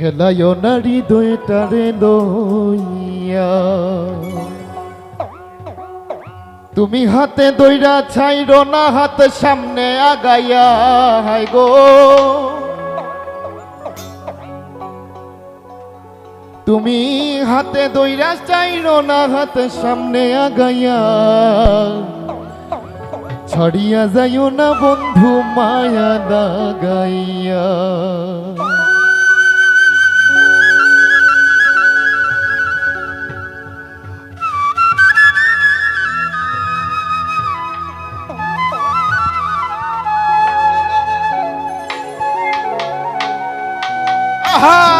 খেলায় নারী দইটারে লইয়া। তুমি হাতে দইরা ছাইর না, হাত সামনে আগাইয়া হাই গো। তুমি হাতে দইরা চাইর না, হাত সামনে আগাইয়া। ছড়িয়া যাইও না বন্ধু, মায়া লাগাইয়া আহা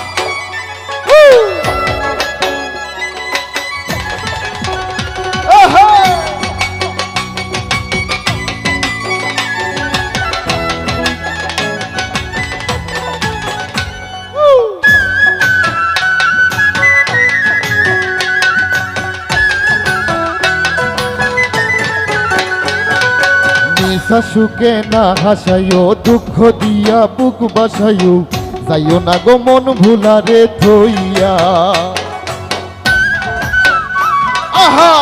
নিশা সুখে না হাসাইও, দুঃখ দিয়া বুক বাসাইও। যাইও না গো মন ভুলারে থইয়া আহা!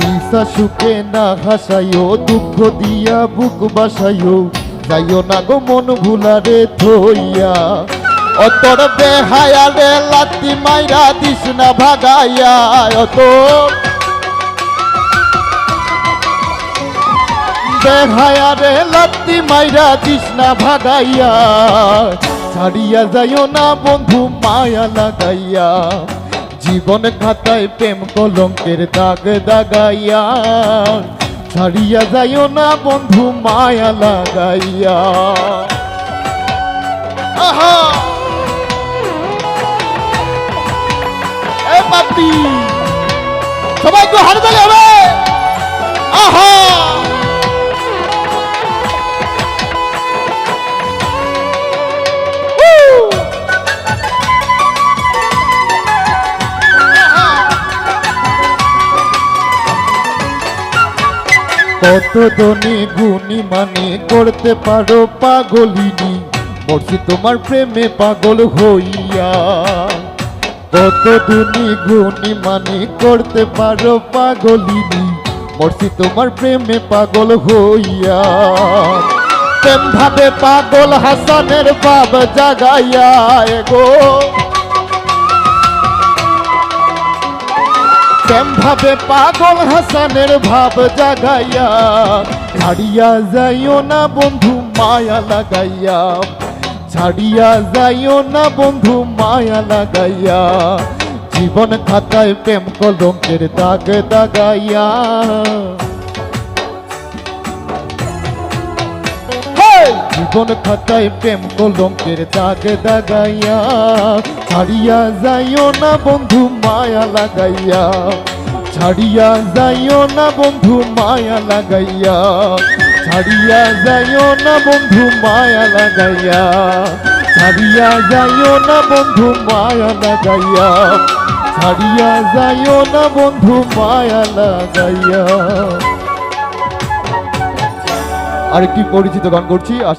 নিশা সুখে না হাসাইও, দুঃখ দিয়া বুক বাসাইও। যাইও না গো মন ভুলারে থইয়া অতর বেহায়ারে লাতি মাইরা দিস না ভাগাইয়া। অত বেহায়ারে লাত্তি মাইরা দিস না ভাগাইয়া। ছাড়িয়া যাইও না বন্ধু, মায়া লাগাইয়া। জীবন খাতায় প্রেম কলঙ্কের দাগ দাগাইয়া। ছাড়িয়া যাইও না বন্ধু, মায়া লাগাইয়া। আহা! এ পাপি! সবাই একটু হাতে তালি হবে। আহা! কত ধনী গুণী মানে করতে পারো পাগলিনী? মরছি তোমার প্রেমে পাগল হইয়া। কত ধনী গুণী মানে করতে পারো পাগলিনী? মরছি তোমার প্রেমে পাগল হইয়া। প্রেম ভাবে পাগল হাসানের বাব জাগাইয়া গো প্রেম ভাবে পাগল হাসানের ভাব জাগাইয়া, ছাড়িয়া যাইও না বন্ধু মায়া লাগাইয়া, ছাড়িয়া যাইও না বন্ধু মায়া লাগাইয়া, জীবন খাতায় প্রেম কলঙ্কের দাগ দাগাইয়া। জীবন খাতায় প্রেম কলঙ্কের দাগ দাগাইয়া। ছাড়িয়া যাইও না বন্ধু, মায়া লাগাইয়া। ছাড়িয়া যাইও না বন্ধু, মায়া লাগাইয়া। ছাড়িয়া যাইও না বন্ধু, মায়া লাগাইয়া। ছাড়িয়া যাইও না বন্ধু, মায়া লাগাইয়া। ছাড়িয়া যাইও না বন্ধু, মায়া লাগাইয়া। আরেকটি পরিচিত গান করছি